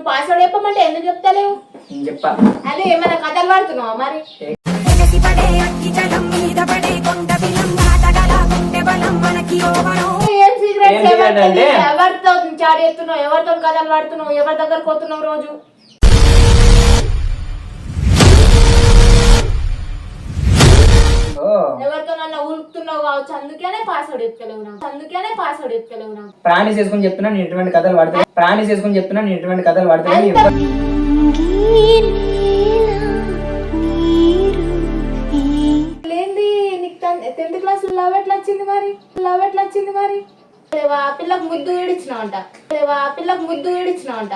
నువ్వు పాస్వర్డ్ చెప్పమంటే ఎందుకు చెప్తలేవు? చెప్పా. అదే ఏమైనా కథలు పడుతున్నావా మరి? ఏం సీక్రెట్స్? ఎవరితో చాడి ఎత్తున్నావు ఎవరితో కథలు పడుతున్నావు? ఎవరి దగ్గర పోతున్నావు రోజు? ఓ ఎవరితో నన్ను ఉలుకుతున్నావు కావచ్చు అందుకేనే పాస్వర్డ్ చెప్తలేవు నాకు. అందుకేనే పాస్వర్డ్ చెప్తలేవు నాకు. ప్రాణి చేసుకుని చెప్తున్నా నేను ఎటువంటి కథలు పడతాను ప్రాణి చేసుకుని చెప్తున్నా నేను ఎటువంటి కథలు పడతాను లేంది నీకు టెన్త్ క్లాస్ లవ్ ఎట్లా వచ్చింది మరి? లవ్ ఎట్లా వచ్చింది మరి? పిల్లకు ముద్దు ఆ పిల్లకు ముద్దు ఈడిచ్చినావంట.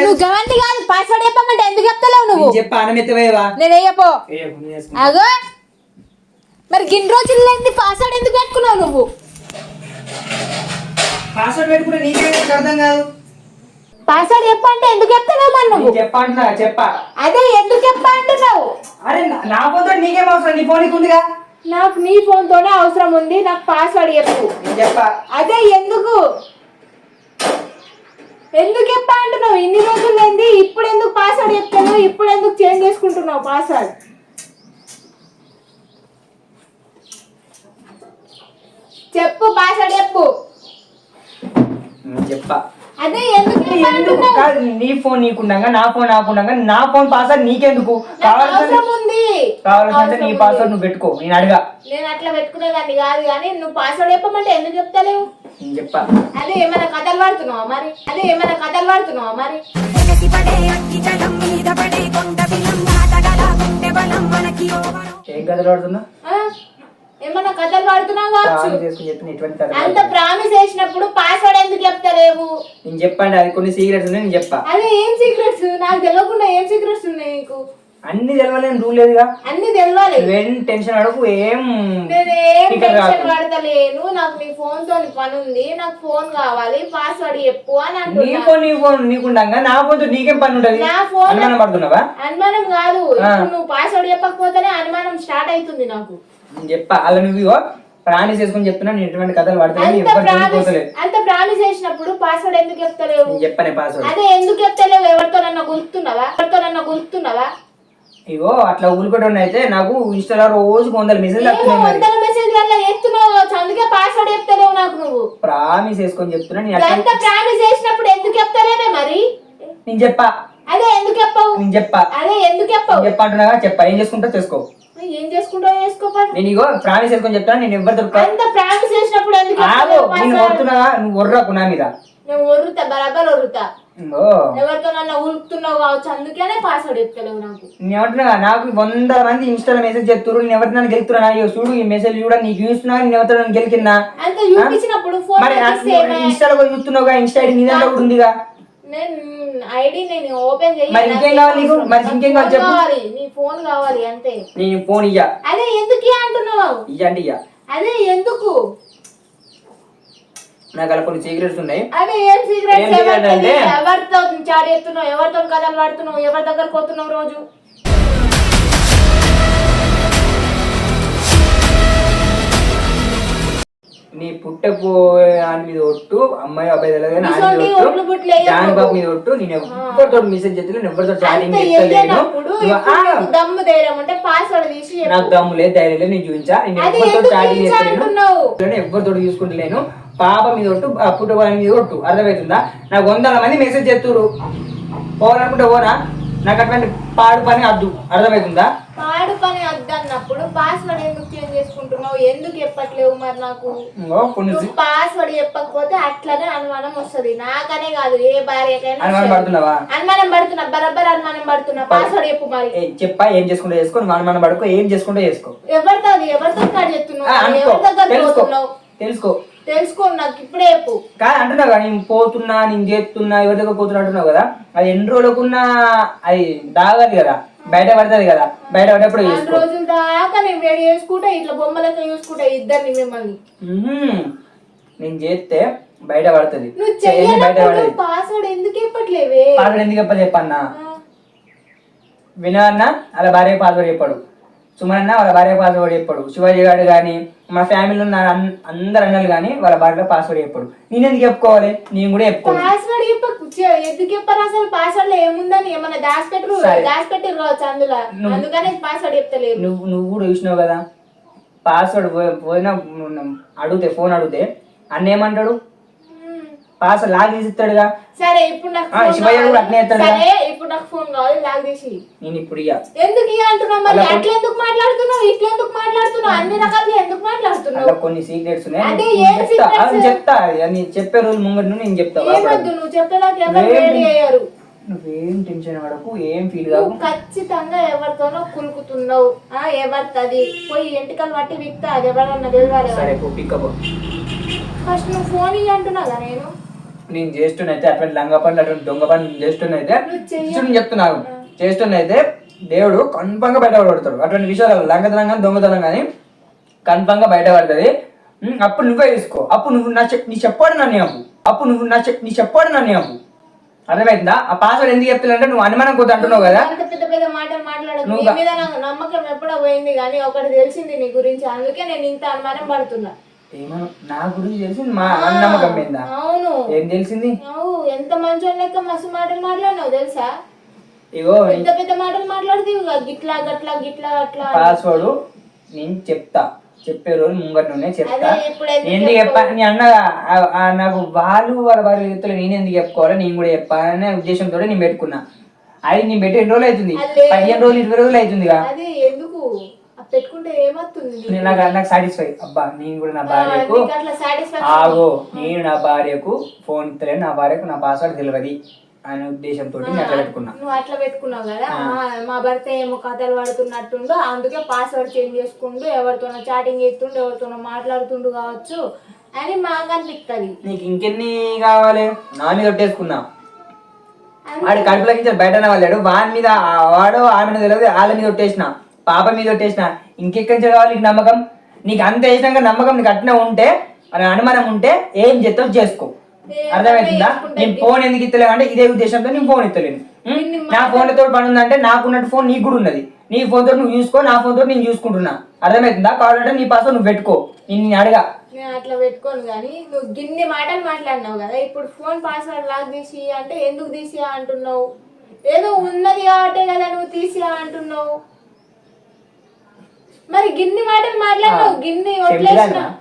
నువ్వు గవంతి కాదు పాస్వర్డ్ చెప్పమంటే ఎందుకు చెప్తలేవు నువ్వు? నేను వేయపో. అగో మరి గిన్ని రోజులు లేని పాస్వర్డ్ ఎందుకు పెట్టుకున్నావు నువ్వు? పాస్వర్డ్ పెట్టుకుంటే నీకే అర్థం కాదు? పాస్వర్డ్ చెప్పంటే ఎందుకు చెప్తున్నావు మరి నువ్వు? నీకు చెప్పా అదే ఎందుకు చెప్పా అంటున్నావు? అరే నా- ఫోన్ తోటి నీకేం అవసరం? నీ ఫోన్ ఉందిగా? నాకు నీ ఫోన్ తోనే అవసరం ఉంది నాకు పాస్వర్డ్ చెప్పు. చెప్పా. అదే ఎందుకు? ఎందుకు చెప్పా అంటున్నావు ఇన్ని రోజులు ఏంది ఇప్పుడు ఎందుకు పాస్వర్డ్ చెప్తాను ఇప్పుడు ఎందుకు చేంజ్ చేసుకుంటున్నావు పాస్వర్డ్ చెప్పు పాస్వర్డ్ చెప్పు. చెప్పా. అదే ఎందుకు? కాదు నీ ఫోన్ నీకుండగా నా ఫోన్ నాకుండగా నా ఫోన్ పాస్వర్డ్ నీకెందుకు? ఉంది. కావాల్సింటే నీ. పాస్వర్డ్ నువ్వు పెట్టుకో నేను అడగా. నేను అట్లా పెట్టుకునేదాన్ని కాదు కానీ నువ్వు పాస్వర్డ్ చెప్పమంటే ఎందుకు చెప్తలేవు? చెప్పా. అదే ఏమైనా కథలు పడుతున్నావా మరి? అదే ఏమైనా కథలు పడుతున్నావా మరి? ఏం కథలు ఆడుతున్నా ఆ? ఏమైనా కథలు పడుతున్నావు కావచ్చు? చెప్పిన అంత. ప్రామిస్ చేసినప్పుడు పాస్వర్డ్ ఎందుకు చెప్తలేవు? నేను చెప్పండి అది కొన్ని సీక్రెట్స్ ఉన్నాయి నేను చెప్పా. అదే ఏం సీక్రెట్స్ నాకు తెలియకుండా ఏం సీక్రెట్స్ ఉన్నాయి నీకు? అన్ని తెలవలేని రూల్ లేదుగా. అన్ని తెలవాలి నువ్వేం టెన్షన్ అడగు ఏం నేను ఏం స్పీకర్ టెన్షన్ రాకు. పడతలేను. నాకు నీ ఫోన్తో పని ఉంది నాకు ఫోన్ కావాలి పాస్వర్డ్ చెప్పు అని నీ అంటున్నా ఫోన్ నీ ఫోన్ నీకుండగా నా ఫోన్తో నీకేం పని ఉంటది నా ఫోన్ అనుమానం పడుతున్నావా? అనుమానం కాదు. ఇప్పుడు నువ్వు పాస్వర్డ్ చెప్పకపోతేనే అనుమానం స్టార్ట్ అవుతుంది నాకు. నేను చెప్పా అలా నువ్వు ప్రాణి చేసుకుని చెప్తున్నా నేను ఎటువంటి కథలు పడతాను అంత ప్రామిస్ చేసినప్పుడు పాస్వర్డ్ ఎందుకు చెప్తలేవు? చెప్పనే పాస్వర్డ్ అదే ఎందుకు చెప్తలేవు? ఎవరితో నన్ను గుర్తున్నావా ఎవరితో నన్ను గుర్తున్నావా ఇగో అట్లా ఊరుకోవడం అయితే నాకు ఇన్స్టాలో రోజు వందల మెసేజ్ వందల మెసేజ్ కావచ్చు, అందుకే పాస్వర్డ్ చెప్తలేవు నాకు నువ్వు. ప్రామిస్ చేసుకొని చెప్తున్నా నేను అంత ప్రామిస్ చేసినప్పుడు ఎందుకు చెప్తలేవే మరి? నేను చెప్పా. అదే ఎందుకు చెప్పావు? నేను చెప్పా. అదే ఎందుకు చెప్పావు? నేను చెప్పా అంటున్నాగా చెప్పా. ఏం చేసుకుంటా చేసుకో. ఏం చేసుకుంటావు చేసుకోపడి నేను ఇగో ప్రామిస్ చేసుకొని చెప్తున్నా నేను ఎవరు దొరక అంత ప్రామిస్ చేసినప్పుడు ఎందుకు ఆగు నేను? కొడుతున్నా నువ్వు ఒర్రకు నా మీద. నేను ఒర్రుతా బరాబర్ ఒర్రుతా. ఓ ఎవరితో నన్ను ఉలుకుతున్నావు కావచ్చు అందుకేనే పాస్వర్డ్ చెప్తలేవు నాకు. నేను ఏమంటున్నా నాకు వంద మంది ఇన్స్టాలో మెసేజ్ చేస్తున్నారు నేను ఎవరితో నన్ను గెలుతున్నా ఇగో చూడు ఈ మెసేజ్ చూడ నీకు చూస్తున్నా నేను ఎవరితో నన్ను గెలికినా అంత చూపించినప్పుడు ఫోన్ మరి సేమే ఇన్స్టాలో కూడా చూస్తున్నావుగా ఇన్స్టా ఐడి కూడా ఉందిగా. నేను ఐడి నేను ఓపెన్ చేయి మరి ఇంకేం కావాలి నీకు? మరి ఇంకేం కావాలి? చెప్పు. కావాలి నీ ఫోన్ కావాలి అంతే. నేను ఫోన్ ఇయ్యా. అదే ఎందుకు అంటున్నావు? ఇయ్యా. అదే ఎందుకు? నాకు అలా కొన్ని సీక్రెట్స్ ఉన్నాయి. అదే ఏం ఏం secret? ఎవరితో ఎవరితో కథలు పడుతున్నావు ఎవరి దగ్గర పోతున్నావు రోజు? నీ పుట్టపో అని మీద ఒట్టు అమ్మాయి అబ్బాయి తెలియదు కానీ ఆయన మీద ఒట్టు. జాన్ బాబు మీద ఒట్టు నేను ఎవరితో మెసేజ్ ఎవరితో చేస్తలేను. నువ్వు, ఇప్పుడు ఆ, నీకు దమ్ము ధైర్యం అంటే పాస్వర్డ్ తీసి చెప్పు. నాకు దమ్ము లేదు ధైర్యం లేదు నేను చూపించా. నేను ఎవరితో చాటింగ్ చేస్తలేను? ఎవరితో చూసుకుంటలేను. పాప మీద ఒట్టు పుట్టబోయే మీద ఒట్టు. అర్థమవుతుందా? నాకు వందల మంది మెసేజ్ చేస్తున్నారు పోవాలనుకుంటే పోనా నాకు అటువంటి పాడు పని అద్దు అర్థమవుతుందా పాడు పని వద్దన్నప్పుడు పాస్వర్డ్ ఎందుకు చేంజ్ చేసుకుంటున్నావు? ఎందుకు చెప్పట్లేవు మరి నాకు? ఇంకో కొన్ని నువ్వు పాస్వర్డ్ చెప్పకపోతే అట్లనే అనుమానం వస్తది. నాకనే కాదు ఏ భార్యకైనా అనుమానం. పడుతున్నావా? అనుమానం పడుతున్నా బరబ్బర్ అనుమానం పడుతున్నా. పాస్వర్డ్ చెప్పు మరి. ఏ, చెప్పా ఏం చేసుకుంటా చేసుకో నువ్వు అనుమానం పడుకో ఏం చేసుకుంటా చేసుకో. ఎవరితో అది? ఎవరితో స్టార్ట్ ఆ, చేస్తున్నావు అనుకో. ఎవరి దగ్గర తెలుసుకో. పోతున్నావు? తెలుసుకో. తెలుసుకో నాకు ఇప్పుడే చెప్పు. కాదు అంటున్నావు కదా నేను పోతున్నా నేను చేస్తున్నా ఎవరి దగ్గర పోతున్నా అంటున్నావు కదా అది ఎన్ని రోజులకున్నా అది దాగదు కదా బయట పడుతుంది కదా బయట పడేప్పుడు చేసుకో. రోజుల దాకా నేను వేడి చేసుకుంటా ఇట్లా బొమ్మలతో చూసుకుంటా ఇద్దరిని మిమ్మల్ని. మ్మ్. నేను చేస్తే బయట పడుతుంది. నువ్వు చేయండి బయట చెయ్యనప్పుడు పడదు? పాస్వర్డ్ ఎందుకు చెప్పట్లేవే? పాస్వర్డ్ ఎందుకు చెప్ప చెప్పన్నా? ఆ, వినో అన్న వాళ్ళ భార్య పాస్వర్డ్ చెప్పాడు. సుమన్ వాళ్ళ భార్య పాస్వర్డ్ చెప్పాడు. శివాజీ గారు కానీ మన ఫ్యామిలీలో ఉన్న అందరు అన్నలు కానీ వాళ్ళ భార్య పాస్వర్డ్ చెప్పాడు. నేను ఎందుకు చెప్పుకోవాలి? నేను కూడా చెప్పుకోవాలి పాస్వర్డ్ ఎందుకు చెప్పారు అసలు? పాస్వర్డ్లో ఏముందని ఏమన్నా దాచిపెట్టరు సరే. దాచిపెట్టారు కావచ్చు అందులో. నువ్వు- అందుకనే పాస్వర్డ్ చెప్తలేరు. నువ్వు నువ్వు కూడా చూసినావు కదా? పాస్వర్డ్ పోయినా అడిగితే ఫోన్ అడిగితే అన్న ఏమంటాడు? పాస్వర్డ్ లాగ్ తీసి ఇస్తాడుగా సరే ఇప్పుడు నాకు ఆ, ఫోన్ శివయ్య కూడా కావాలి. సరే ఇప్పుడు నాకు ఫోన్ కావాలి లాగ్ తీసి. నేను ఇప్పుడు ఇయ్య. ఎందుకు ఇయ్య అంటున్నావు మరి? అలా అట్లా ఎందుకు మాట్లాడుతున్నావు? ఇట్లా ఎందుకు మాట్లాడుతున్నావు? అన్ని రకాలుగా ఎందుకు మాట్లాడుతున్నావు? అలా కొన్ని సీక్రెట్స్ ఉన్నాయి. అదే నేను ఏం చెప్తా. secrets? అది చెప్తా. అది చెప్పే రోజు ముంగటి నుండి నేను చెప్తా. ఏమొద్దు నువ్వు చెప్పేదాకా ఎవరు రెడీ అయ్యారు? నువ్వేం టెన్షన్ పడకు. ఏం ఫీల్ కావు నువ్వు ఖచ్చితంగా ఎవరితోనో కులుకుతున్నావు. ఆ ఎవరిది పోయి ఎంటికలు పట్టి విక్తా అది ఎవరన్నా తెలియాలి సరే పో పికప్ ఫస్ట్ నువ్వు ఫోన్ ఇయ్యి అంటున్నాగా నేను? నేను చేస్తున్నైతే అటువంటి లంగ పనులు అటువంటి దొంగ పనులు నేను చేస్తున్నైతే చూడు నేను చెప్తున్నాను. చేస్తున్నైతే దేవుడు కన్ఫామ్గా బయటపడతాడు అటువంటి విషయాలు లంగతనం కానీ దొంగతనం కానీ కన్ఫామ్గా బయటపడుతుంది ఉమ్, అప్పుడు నువ్వే తీసుకో. అప్పుడు నువ్వు నా నీ చెప్పాడు నన్ను అప్పు అప్పుడు నువ్వు నా నీ చెప్పాడు నన్ను అప్పు అర్థమైందా? ఆ పాస్వర్డ్ ఎందుకు చెప్తున్నా నువ్వు అనుమానం కొద్ది అంటున్నావు కదా. పెద్ద పెద్ద మాటలు నీ నమ్మకం ఎప్పుడో పోయింది కానీ ఒకటి తెలిసింది నీ గురించి. అందుకే నేను ఇంత అనుమానం పడుతున్నా. ఏమో నా గురించి తెలిసింది మా నమ్మకం మీద. అవును. ఏం తెలిసింది? ఎంత మంచో లెక్క మస్తు మాటలు మాట్లాడినావు తెలుసా? ఇగో పెద్ద మాటలు గిట్లా గట్లా గిట్లా అట్లా. పాస్వర్డ్ నేను చెప్తా. చెప్పే రోజు ముంగట నుండే చెప్తా ఎందుకు చెప్పా నీ అన్న నాకు వాళ్ళు వాళ్ళ వారి వ్యక్తులు నేను ఎందుకు చెప్పుకోవాలి నేను కూడా చెప్పాలనే ఉద్దేశంతో నేను పెట్టుకున్నా. అది నేను పెట్టి ఎన్ని రోజులు అవుతుంది. పదిహేను రోజులు ఇరవై రోజులు అవుతుందిగా. అది ఎందుకు పెట్టుకుంటే ఏమవుతుంది? నేను నాకు నాకు సాటిస్ఫై అబ్బా నేను కూడా నా భార్యకు నీకు అట్లా సాటిస్ఫాక్షన్ ఆగో నేను నా భార్యకు ఫోన్ ఇస్తలేను నా భార్యకు నా పాస్వర్డ్ తెలియదు అనే ఉద్దేశంతో నేను అట్లా పెట్టుకున్నా. నువ్వు అట్లా పెట్టుకున్నావు కదా? మా- మా భర్త ఏమో కథలు పడుతున్నట్టుండు అందుకే పాస్వర్డ్ చేంజ్ చేసుకుంటూ ఎవరితోనో చాటింగ్ చేస్తుండు ఎవరితోనో మాట్లాడుతుండు కావచ్చు అని మాకు అనిపిస్తుంది నీకు ఇంకెన్ని కావాలి? నా మీద కొట్టేసుకున్నా వాడి కడుపులో నుంచి బయట వాళ్ళాడు వాని మీద ఆ- వాడు ఆమె మీద తెలియదు వాళ్ళ మీద కొట్టేసిన పాప మీద కొట్టేసిన. ఇంకెక్కడి నుంచి కావాలి నీకు నమ్మకం? నీకు అంత వేసినాక నమ్మకం నీకు అట్నే ఉంటే అని అనుమానం ఉంటే ఏం చేస్తావు చేసుకో. అర్థమవుతుందా నేను ఫోన్ ఎందుకు ఇస్తలేవు అంటే ఇదే ఉద్దేశంతో నేను ఫోన్ ఇస్తలేను నా ఫోన్లతో పని ఉందంటే నాకున్నట్టు ఫోన్ నీకు కూడా ఉన్నది. నీ ఫోన్ తోటి నువ్వు చూసుకో నా ఫోన్ తోటి నేను చూసుకుంటున్నా. అర్థమవుతుందా కావాలంటే నీ పాస్వర్డ్ నువ్వు పెట్టుకో. నేను అడగా. అట్లా పెట్టుకోను కానీ నువ్వు గిన్ని మాటలు మాట్లాడినావు కదా ఇప్పుడు ఫోన్ పాస్వర్డ్ లాక్ తీసి అంటే ఎందుకు తీసి అంటున్నావు? ఏదో ఉన్నది కాబట్టే కదా నువ్వు తీసి అంటున్నావు? మరి గిన్ని మాటలు మాట్లాడినావు? గిన్ని? వదిలేసినావు?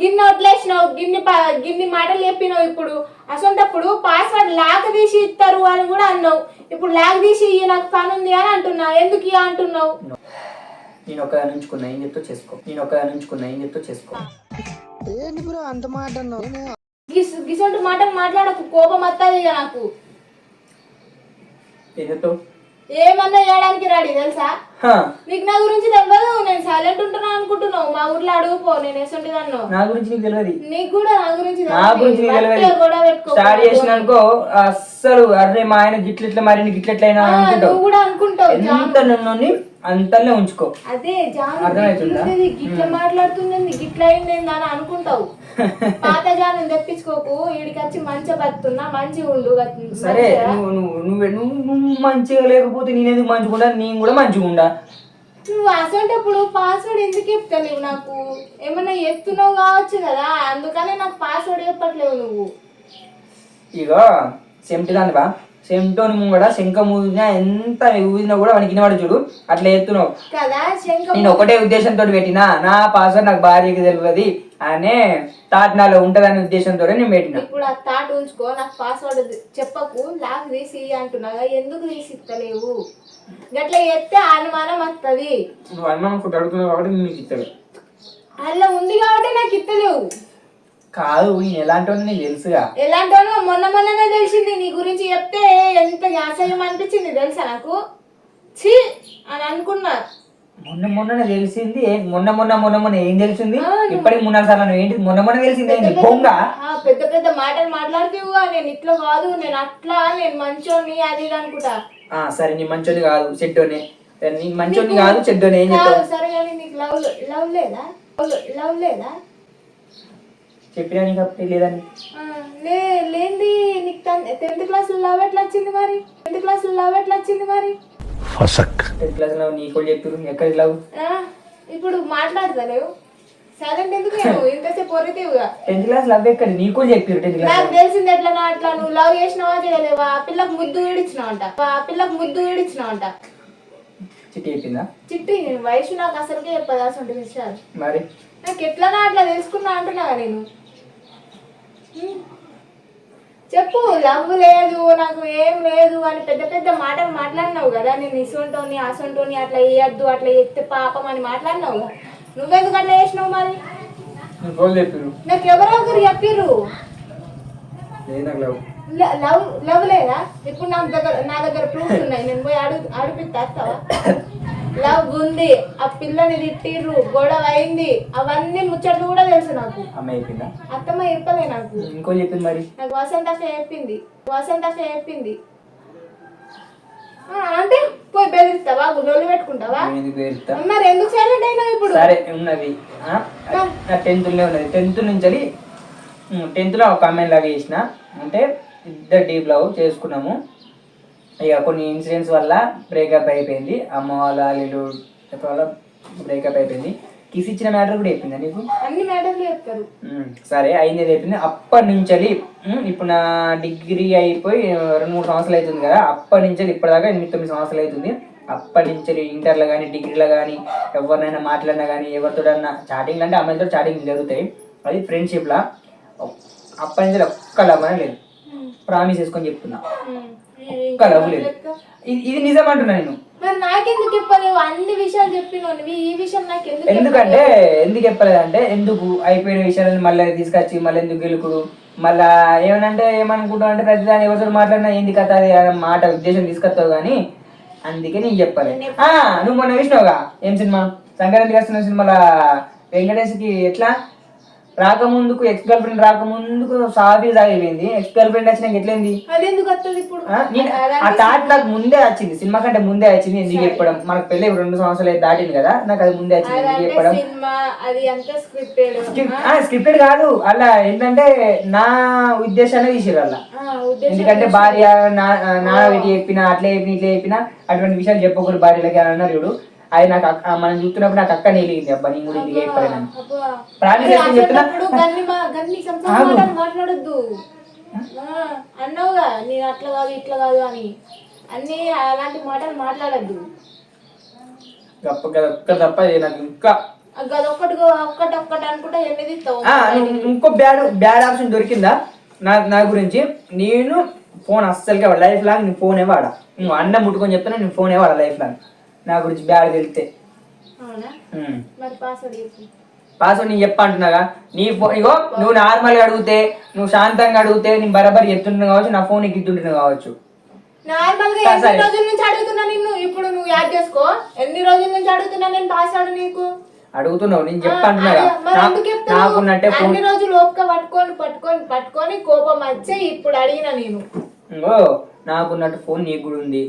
గిన్ని వదిలేసినావు? గిన్ని గిన్ని మాటలు చెప్పినావు ఇప్పుడు? అసొంటప్పుడు పాస్వర్డ్ లాక్ తీసి ఇస్తారు అని కూడా అన్నావు. ఇప్పుడు లాక్ తీసి ఇయ్యి, నాకు పని ఉంది అని అంటున్నా ఎందుకు ఇయ్య అంటున్నావు? నేను ఒకదాని ఉంచుకున్నా ఏం చెప్తా చేసుకో. నేను ఒకదాని ఉంచుకున్నా ఏం చెప్తా చేసుకో. గిస్ గిసొంటి మాటలు మాట్లాడకు. కోపం వస్తుంది ఇక నాకు. ఏమన్నా చేయడానికి రాడి తెలుసా? నీకు నా గురించి తెలియదు నేను సైలెంట్ ఉంటున్నా అనుకుంటున్నావు. మా ఊర్లో అడుగు పో నేను ఎసంటి దాన్నో. నా గురించి నీకు తెలియదు నీకు కూడా నా గురించి నా గురించి నీకు తెలియదు. పెట్టుకో స్టార్ట్ చేసినానుకో అస్సలు అరే మా ఆయన గిట్ల ఇట్లా మరి గిట్ల ఇట్లా అయినా అనుకుంటావు. నువ్వు కూడా అనుకుంటావు జాను. ఎంత నన్ను అంతలే ఉంచుకో. అదే జాను అర్థమవుతుందా? గిట్ల మాట్లాడుతుంది గిట్ల అయింది అని అనుకుంటావు. పాత జాను తెప్పించుకోకు ఈడికి వచ్చి మంచిగా బతుకున్నా మంచిగా ఉండు సరే మంచిగా. నువ్వు నువ్వు నువ్వు నువ్వు మంచిగా లేకపోతే నేను ఎందుకు మంచిగా ఉండా నేను కూడా మంచిగా ఉండా నువ్వు అసంటప్పుడు పాస్వర్డ్ ఎందుకు చెప్తలేవు నాకు? ఏమన్నా ఎత్తున్నావు కావచ్చు కదా అందుకనే నాకు పాస్వర్డ్ చెప్పట్లేవు నువ్వు. ఇగో సెంటి దానివా? సెంటోని ముంగడ శంఖ ఊదినా ఎంత ఊదినా కూడా వానికి వినవాడు చూడు అట్లా ఎత్తున్నావు. కదా శంఖ నేను ఒకటే ఉద్దేశంతో పెట్టినా నా పాస్వర్డ్ నాకు భార్యకి తెలియదు అనే థాట్ నాలో ఉంటదనే ఉద్దేశంతో నేను పెట్టిన. ఇప్పుడు ఆ థాట్ ఉంచుకో నాకు పాస్వర్డ్ చెప్పకు లాక్ తీసి అంటున్నాగా ఎందుకు తీసి ఇస్తలేవు గట్ల ఎత్తే అనుమానం వస్తుంది. నువ్వు అనుమానం అడుగుతున్నావు కాబట్టి నేను నీకు ఇస్తాడు అలా ఉంది కాబట్టి నాకు ఇస్తలేవు కాదు నేను ఎలాంటి నీకు తెలుసుగా? ఎలాంటి మొన్న మొన్ననే తెలిసింది నీ గురించి చెప్తే ఎంత అసహ్యం అనిపించింది తెలుసా నాకు? ఛీ! అని అనుకున్నా. మొన్న మొన్ననే తెలిసింది మొన్న మొన్న మొన్న మొన్న ఏం తెలిసింది. ఇప్పటికి మూడు నాలుగు సార్లు ఏంటి మొన్న మొన్న తెలిసింది పెద్ద ఏంటి పెద్ద- మాటలు మాట్లాడుతీవుగా నేను ఇట్లా కాదు నేను అట్లా నేను మంచోని అది అనుకుంటా. ఆ, సరే నీ మంచోని కాదు చెడ్డోనే. నీ మంచోని కాదు చెడ్డోనే ఏం కాదు చెప్తావు? సరే కానీ నీకు లవ్ లవ్ లేదా? లవ్ లేదా? చెప్పినా నీకు అప్పుడు లేదని ఆ, లే లేంది. నీకు టెన్త్ క్లాస్ లవ్ ఎట్లా వచ్చింది మరి? టెన్త్ క్లాస్ లవ్ ఎట్లా వచ్చింది మరి? టెన్త్ క్లాస్లో నీకు కూడా చెప్పారు ఎక్కడ లవ్? ఆ, ఇప్పుడు మాట్లాడతలేవు. సైలెంట్ ఎందుకు ఇంతసేపు పొరితేవుగా టెన్త్ క్లాస్ లవ్ ఎక్కడ? నీకు కూడా చెప్పారు టెన్త్ క్లాస్ నాకు తెలిసింది అట్లా నువ్వు లవ్ చేసినావా చేయలేవా? ఆ పిల్లకు ముద్దు ఈడిచ్చినావంట ఆ పిల్లకు ముద్దు ఈడిచ్చినావంట చిట్టి చెప్పిందా? చిట్టి నేను వయసు నాకు అసలుకే విషయాలు మరి నాకు అట్లా తెలుసుకున్నా అంటున్నావా నేను? చెప్పు లవ్ లేదు నాకు ఏం లేదు అని పెద్ద పెద్ద మాటలు మాట్లాడినావు కదా నేను ఇసుంటోని అసంటోని అట్లా వేయద్దు అట్లా ఎత్తే పాపం అని మాట్లాడినావు కదా. నువ్వెందుకు అట్లా చేసినావు మరి? నీకు ఎవరో ఒకరు చెప్పిర్రు. లవ్. లవ్ లేదా? ఇప్పుడు నా దగ్గర నా దగ్గర ప్రూఫ్స్ ఉన్నాయి. నేను పోయి అడుగు అడిపిస్తావా లవ్ ఉంది ఆ పిల్లని తిట్టిర్రు గొడవ అయింది. అవన్నీ ముచ్చట్లు కూడా తెలుసు నాకు. అత్తమ్మ చెప్పలే నాకు. ఇంకో చెప్పింది మరి? నాకు వసంత చెప్పింది. వసంత చెప్పింది. అంటే పోయి బెదిరిస్తావా? గుడ్డోళ్ళు పెట్టుకుంటావా? నేను వేరుతా మరి ఎందుకు సైలెంట్ అయినావు ఇప్పుడు? సరే ఉన్నది. ఆ? నా టెన్త్లో ఉన్నది. టెన్త్ నుంచి టెన్త్లో ఒక అమ్మాయి లాగా చేసిన. అంటే ఇద్దరు డీప్ లవ్ చేసుకున్నాము. ఇక కొన్ని ఇన్సిడెంట్స్ వల్ల బ్రేకప్ అయిపోయింది. అమ్మ వాళ్ళ వీళ్ళు చెప్పడం వల్ల బ్రేకప్ అయిపోయింది. కిస్ ఇచ్చిన మ్యాటర్ కూడా చెప్పిందా నీకు? అన్ని మేడర్లు చెప్తారు. సరే అయింది చెప్పింది అప్పటి నుంచి ఇప్పుడు నా డిగ్రీ అయిపోయి రెండు మూడు సంవత్సరాలు అవుతుంది కదా అప్పటి నుంచి ఇప్పటిదాకా ఎనిమిది తొమ్మిది సంవత్సరాలు అవుతుంది. అప్పటి నుంచి ఇంటర్లో కానీ డిగ్రీలో కానీ ఎవరినైనా మాట్లాడినా కానీ ఎవరితోడన్నా చాటింగ్ అంటే అమ్మాయితో చాటింగ్ జరుగుతాయి. అది ఫ్రెండ్షిప్లా అప్పటి నుంచి ఒక్క లవ్ అనే లేదు. ప్రామిస్ చేసుకొని చెప్తున్నా. ఒక్క లవ్ లేదు. ఇది ఇది నిజం అంటున్నా నేను. మరి నాకెందుకు చెప్పలేవు? అన్ని విషయాలు చెప్పినావు నువ్వు. ఈ విషయం నాకు ఎందుకు ఎందుకంటే ఎందుకు చెప్పలేదంటే ఎందుకు అయిపోయిన విషయాలను మళ్ళీ తీసుకొచ్చి మళ్ళీ ఎందుకు గెలుకుడు? మళ్ళా ఏమనంటే ఏమనుకుంటావు అంటే ప్రతిదాని ఎవరితో మాట్లాడినా ఏంది కథ అది అనే మాట ఉద్దేశం తీసుకొస్తావు కానీ అందుకే నీకు చెప్పలే. ఆ, నువ్వు మొన్న చూసినావుగా ఏం సినిమా? సంక్రాంతికి వస్తున్న సినిమాలో వెంకటేష్కి ఎట్లా? రాకముందుకు ఎక్స్ గర్ల్ ఫ్రెండ్ రాకముందుకు సాఫీ సాగిపోయింది. ఎక్స్ గర్ల్ ఫ్రెండ్ వచ్చినాక ఎట్లయింది ఆ, థాట్ నాకు ముందే వచ్చింది. సినిమా కంటే ముందే వచ్చింది ఎందుకు చెప్పడం. మనకు పెళ్ళి రెండు సంవత్సరాలు అయితే దాటింది కదా నాకు అది ముందే వచ్చింది ఎందుకు చెప్పడం. స్క్రిప్టెడ్ కాదు. అలా ఏంటంటే నా ఉద్దేశాన్ని తీసిరు అలా. ఎందుకంటే భార్య నా నా ఇటు చెప్పిన అట్లా చెప్పిన ఇట్లా చెప్పిన అటువంటి విషయాలు చెప్పకూడదు భార్యలకి అని అన్నారు చూడు. అది నాకు మనం చూస్తున్నప్పుడు నాకు అక్క నీలిగింది అబ్బా నేను కూడా. ప్రాణి మాట్లాడొద్దు. అన్నావుగా నేను అట్లా కాదు ఇట్లా కాదు అని. అన్ని అలాంటి మాటలు మాట్లాడద్దు. గొప్ప ఒక్క తప్ప ఇది నాకు ఇంకా ఒక్కటి ఒక్కటి అనుకుంటా ఇంకో బ్యాడ్ బ్యాడ్ ఆప్షన్ దొరికిందా? నా నా గురించి. నేను ఫోన్ అస్సలుగా లైఫ్ లాంగ్ నేను ఫోనే వాడా. నువ్వు అన్న ముట్టుకొని చెప్తున్నా నేను ఫోనే వాడా లైఫ్ లాంగ్ నా గురించి బ్యాడ్ తెలిస్తే పాస్వర్డ్ నేను చెప్ప అంటున్నాగా? నీ ఫోన్ ఇగో నువ్వు నార్మల్గా అడిగితే నువ్వు శాంతంగా అడిగితే నేను బరాబర్ చెప్తుంటున్నావు కావచ్చు నా ఫోన్ ఇస్తుంటున్నావు కావచ్చు. నార్మల్గా సరే, ఎన్ని సరే. రోజుల నుంచి అడుగుతున్నా నిన్ను? ఇప్పుడు నువ్వు యాడ్ చేసుకో. ఎన్ని రోజుల నుంచి అడుగుతున్నా నేను పాస్వర్డ్ నీకు? అడుగుతున్నావు నేను ఆ, చెప్ప అంటున్నాగా? అదే, మరి ఎందుకు చెప్తున్నావు? నాకున్నట్టే ఫోన్ అన్ని రోజులు ఓపిక పట్టుకొని పట్టుకొని పట్టుకొని కోపం వచ్చే ఇప్పుడు అడిగిన నేను. ఇంగో నాకున్నట్టు ఫోన్ నీకు కూడా ఉంది.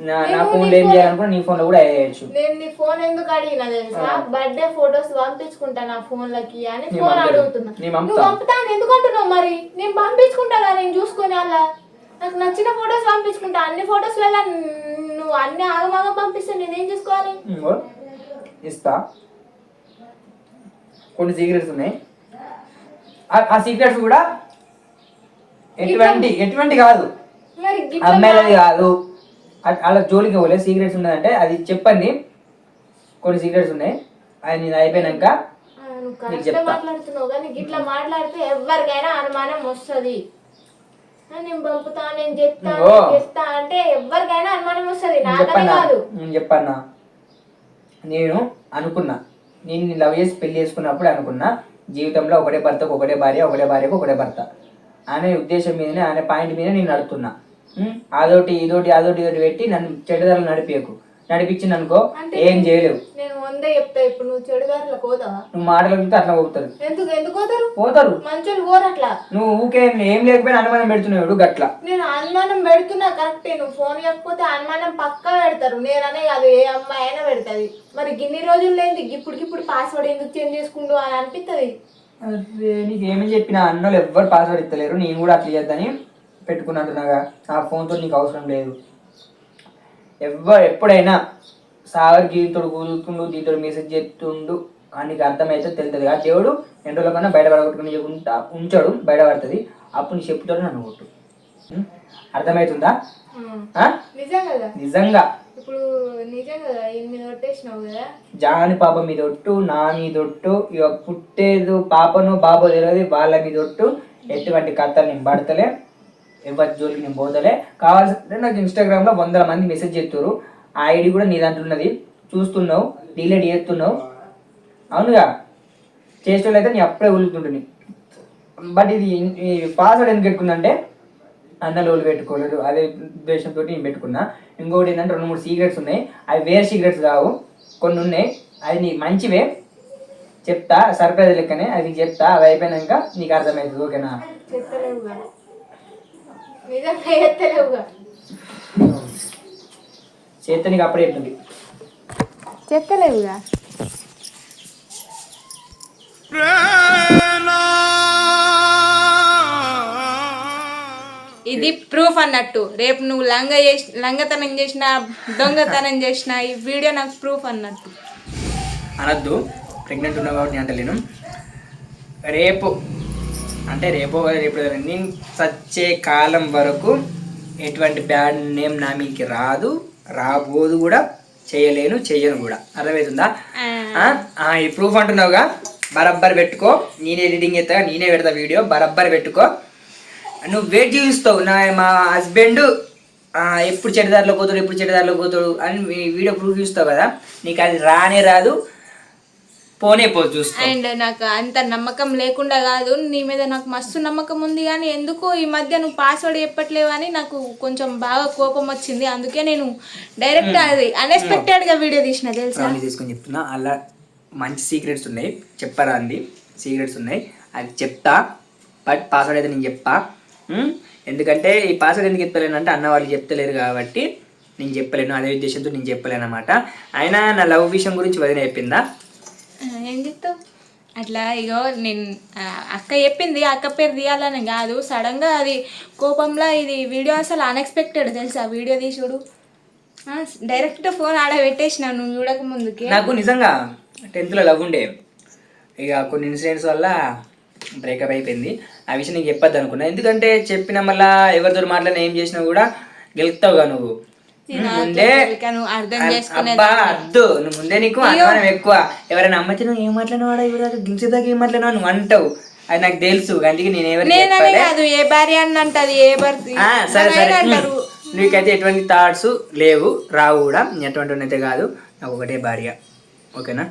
నా నా నేను ఫోన్లో నీ ఏం ఫోన్- చేయాలనుకున్నా నీ ఫోన్లో కూడా వేయచ్చు నేను నీ ఫోన్ ఎందుకు అడిగినా తెలుసా? బర్త్డే ఫొటోస్ పంపించుకుంటా నా ఫోన్ లకి అని ఫోన్. అడుగుతున్నా. నువ్వు పంపుతాను ఎందుకు అంటున్నావు మరి? నేను పంపించుకుంటా నేను చూసుకొని అలా నాకు నచ్చిన ఫొటోస్ పంపించుకుంటా. అన్ని ఫొటోస్ నువ్వు అన్ని ఆగమాగం పంపిస్తే నేనేం చేసుకోవాలి? ఇస్తా. కొన్ని సీక్రెట్స్ ఉన్నాయి. ఆ- సీక్రెట్స్ కూడా ఎటువంటి ఎటువంటి కాదు. అమ్మాయిలది కాదు. అలా జోలికి పోలేదు సీక్రెట్స్ ఉన్నదంటే అది చెప్పండి. కొన్ని సీక్రెట్స్ ఉన్నాయి. అది నేను అయిపోయినాక ఆ, నువ్వు నీకు కరెక్ట్ చెప్తా. మాట్లాడుతున్నావు కానీ గిట్లా మాట్లాడితే ఎవరికైనా అనుమానం వస్తుంది. నేను పంపుతా నేను చెప్తా ఓ. నేను చేస్తా అంటే ఎవరికైనా అనుమానం వస్తుంది. నేను నాకనే చెప్పన్నా కాదు. నేను చెప్పన్నా. నేను అనుకున్నా. నేను లవ్ చేసి పెళ్ళి చేసుకున్నప్పుడు అనుకున్నా. జీవితంలో ఒకటే భర్తకు ఒకటే భార్య ఒకటే భార్యకు ఒకటే భర్త. అనే ఉద్దేశం మీదనే అనే పాయింట్ మీద నేను నడుతున్నా? అదోటి ఇదోటి అదోటి ఇదోటి పెట్టి నన్ను చెడుదల నడిపేయకు. నడిపించింది అనుకో ఏం చేయలేవు. నేను వందే చెప్తా ఇప్పుడు నువ్వు చెడు దారిలో పోతావా? నువ్వు మాటలు అట్లా పోతారు. ఎందుకు ఎందుకు పోతారు? పోతారు. మంచోళ్ళు పోరు అట్లా. నువ్వు ఊకే ఏం లేకపోయినా అనుమానం పెడుతున్నావు గట్ల. నేను అనుమానం పెడుతున్నా కరెక్టే. నువ్వు ఫోన్ చెప్పకపోతే అనుమానం పక్కా పెడతారు. నేననే కాదు ఏ అమ్మాయి అయినా పెడతది. మరి గిన్ని రోజులు లేని ఇప్పటికిప్పుడు పాస్వర్డ్ ఎందుకు చేంజ్ చేసుకుంటూ అని అనిపిస్తుంది నీకు ఏమని చెప్పిన అన్నోళ్ళు ఎవ్వరు పాస్వర్డ్ ఇస్తలేరు నేను కూడా అట్లా చేద్దని. పెట్టుకున్నట్టున్నాగా ఆ ఫోన్తో నీకు అవసరం లేదు. ఎవ్వరు ఎప్పుడైనా సాగర్ గీతోడు కూలుతుండు దీంతో మెసేజ్ చేస్తుండు. నీకు అర్థమైతే తెలుస్తుంది ఆ దేవుడు రోజుల కన్నా బయట పడగొట్టుకుని ఉంటా ఉంచాడు బయట పడుతుంది. అప్పుడు నీ చెప్పుతాడు నన్ను కొట్టు? అర్థమవుతుందా నిజంగా ఇప్పుడు జాని పాప మీద ఒట్టు నా మీద ఒట్టు ఇక పుట్టేదు పాపను బాబో తెలియదు వాళ్ళ మీద ఒట్టు. ఎటువంటి కథలు నేను పడతలే. ఎవరి జోలికి నేను పోతలే. కావాల్సింటే నాకు ఇన్స్టాగ్రామ్లో వందల మంది మెసేజ్ చేస్తారు ఆ ఐడి కూడా నీ దాంట్లో ఉన్నది. చూస్తున్నావు డిలేట్ చేస్తున్నావు. అవునుగా చేసేటోళ్ళు అయితే నీ అప్పుడే ఉలుతుంటుంది బట్ ఇది పాస్వర్డ్ ఎందుకు పెట్టుకుందంటే అన్న లోలు పెట్టుకోలేదు అదే ఉద్దేశంతో నేను పెట్టుకున్నా. ఇంకోటి ఏంటంటే రెండు మూడు సీక్రెట్స్ ఉన్నాయి. అవి వేరే సీక్రెట్స్ కావు. కొన్ని ఉన్నాయి. అది నీ మంచివే. చెప్తా. సర్ప్రైజ్ లెక్కనే. అది చెప్తా. అవి అయిపోయినాక నీకు అర్థమవుతుంది. ఓకేనా? నీకు అప్పుడే చెప్తుంది చెత్తలేవుగా ఇది ప్రూఫ్ అన్నట్టు. రేపు నువ్వు లంగ చేసి లంగతనం చేసిన దొంగతనం చేసిన ఈ వీడియో నాకు ప్రూఫ్ అన్నట్టు. అనొద్దు. ప్రెగ్నెంట్ ఉన్నావు కాబట్టి నేను అంటలేను. రేపు అంటే రేపు రేపు నేను చచ్చే కాలం వరకు ఎటువంటి బ్యాడ్ నేమ్ నా మీదకి రాదు రాబోదు కూడా చేయలేను చెయ్యను కూడా. అర్థమవుతుందా? ఈ ప్రూఫ్ అంటున్నావుగా? బరబ్బర్ పెట్టుకో. నేనే ఎడిటింగ్ చేస్తా నేనే పెడతా వీడియో బరబ్బర్ పెట్టుకో. నువ్వు వెయిట్ చూపిస్తావు నా మా హస్బెండ్ ఎప్పుడు చెడ్డదారిలో పోతాడు ఎప్పుడు చెడ్డదారిలో పోతాడు అని వీడియో ప్రూఫ్ చూస్తావు కదా? నీకు అది రానే రాదు. పోనే పోదు చూస్తావు అండ్ నాకు అంత నమ్మకం లేకుండా కాదు నీ మీద నాకు మస్తు నమ్మకం ఉంది కానీ ఎందుకు ఈ మధ్య నువ్వు పాస్వర్డ్ చెప్పట్లేవు అని నాకు కొంచెం బాగా కోపం వచ్చింది. అందుకే నేను డైరెక్ట్ అది అన్ఎక్స్పెక్టెడ్గా వీడియో తీసిన తెలుసా? తీసుకొని చెప్తున్నా అలా మంచి సీక్రెట్స్ ఉన్నాయి. చెప్పరా అంది సీక్రెట్స్ ఉన్నాయి. అది చెప్తా. బట్ పాస్వర్డ్ అయితే నేను చెప్తా ఉం? ఎందుకంటే ఈ పాస్వర్డ్ ఎందుకు చెప్తలేను అంటే అన్న వాళ్ళు చెప్తలేరు కాబట్టి నేను చెప్పలేను. అదే ఉద్దేశంతో నేను చెప్పలేను అనమాట అయినా నా లవ్ విషయం గురించి వదిన చెప్పిందా? ఏం చెప్తావు? అట్లా ఇగో నేను అక్క చెప్పింది అక్క పేరు తీయాలని కాదు. సడన్గా అది కోపంలో ఇది వీడియో అసలు అన్ఎక్స్పెక్టెడ్ తెలుసా? వీడియో తీసుడు డైరెక్ట్ ఫోన్ ఆడ పెట్టేసిన నువ్వు చూడక ముందుకి. నాకు నిజంగా టెన్త్లో లవ్ ఉండే. ఇక కొన్ని ఇన్సిడెంట్స్ వల్ల బ్రేకప్ అయిపోయింది. ఆ విషయం నీకు చెప్పొద్దు అనుకున్నా ఎందుకంటే చెప్పిన మళ్ళీ ఎవరితో మాట్లాడిన ఏం చేసినా కూడా గెలుస్తావుగా నువ్వు. ముందే అర్థం అద్దు నువ్వు ముందే నీకు అనుమానం ఎక్కువ. ఎవరైనా అమ్మచ్చి నువ్వు ఏం మాట్లాడినావాడా ఎవరు దించేదాకా ఏం మాట్లాడినావు? నువ్వు అంటావు. అది నాకు తెలుసు అందుకే నేను ఎవరికి నేననే కాదు ఏ భార్య అంటది ఏ భర్త సరే సరే. నీకైతే ఎటువంటి థాట్స్ లేవు రావు కూడా. ఎటువంటి అయితే కాదు నాకు ఒకటే భార్య. ఓకేనా?